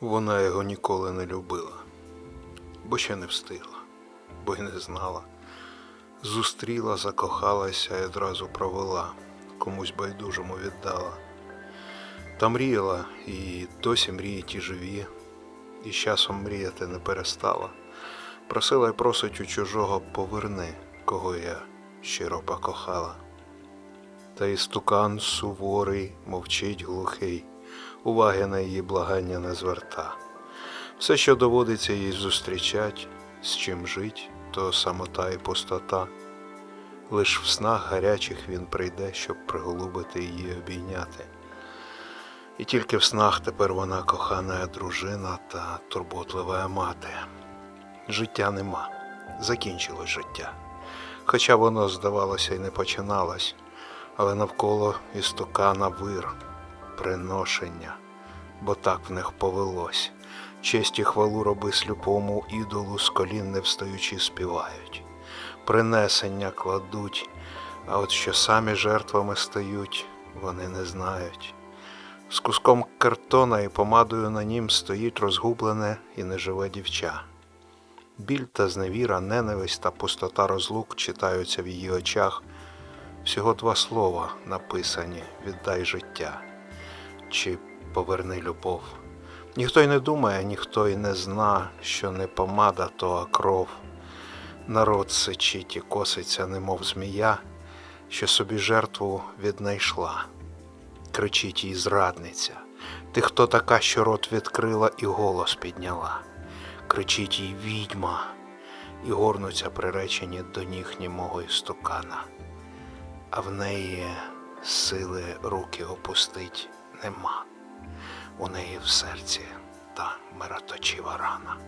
Вона його ніколи не любила, бо ще не встигла, бо й не знала. Зустріла, закохалася і одразу провела, комусь байдужому віддала. Та мріяла, і досі мрії ті живі, і з часом мріяти не перестала. Просила й просить у чужого поверни, кого я щиро покохала. Та істукан суворий, мовчить глухий, уваги на її благання не зверта. Все, що доводиться їй зустрічать, з чим жить, то самота і пустота. Лиш в снах гарячих він прийде, щоб приголубити її обійняти. І тільки в снах тепер вона кохана дружина та турботлива мати. Життя нема, закінчилось життя. Хоча воно, здавалося, й не починалось, але навколо істукана вир, приношення, бо так в них повелось. Честь і хвалу роби сліпому ідолу з колін не встаючи співають. Принесення кладуть, а от що самі жертвами стають, вони не знають. З куском картона і помадою на нім стоїть розгублене і неживе дівча. Біль та зневіра, ненависть та пустота розлук читаються в її очах. Всього два слова написані віддай життя чи поверни любов. Ніхто й не думає, ніхто й не зна, що не помада, то а кров. Народ сичить і коситься, немов змія, що собі жертву віднайшла. Кричить їй зрадниця. Ти хто така, що рот відкрила і голос підняла? Кричить їй відьма, і горнуться приречені до ніг німого істукана. А в неї сили руки опустить нема. У неї в серці та мироточива рана.